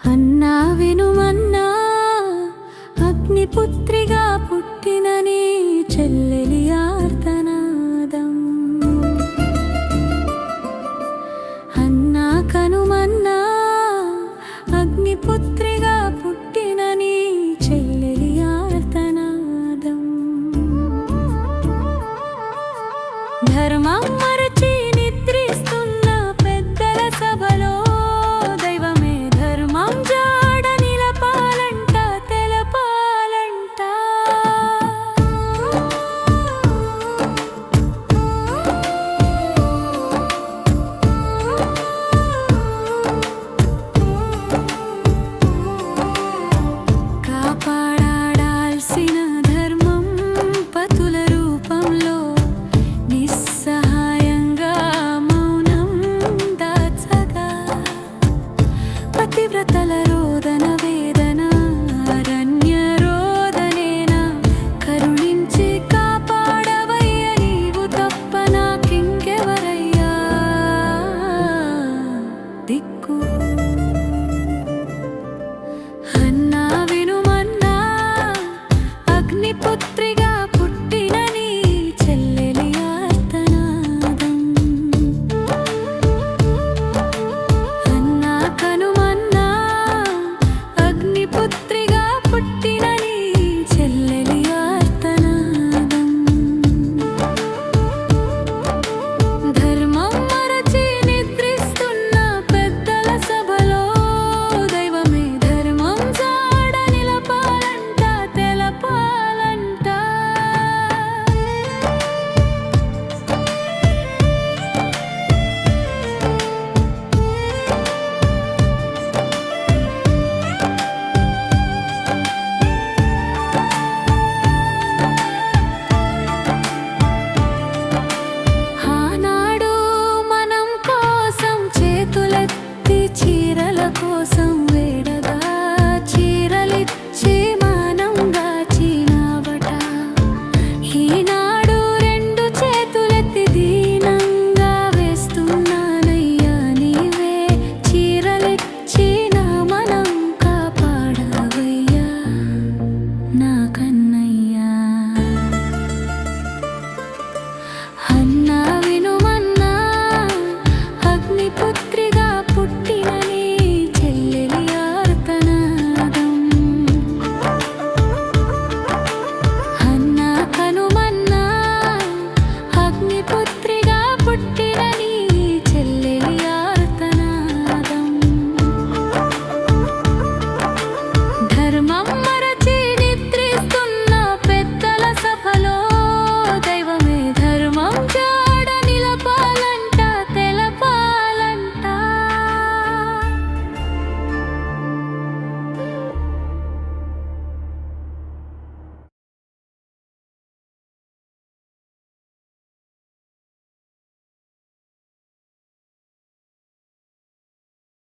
అన్నా వినుమన్నా అగ్నిపుత్రిగా పుత్రిగా పుట్టిన నీ చెల్లెలి ఆర్తనాదం. ధర్మం పతివ్రతలలో కోసం వేడగా చీరలిచ్చి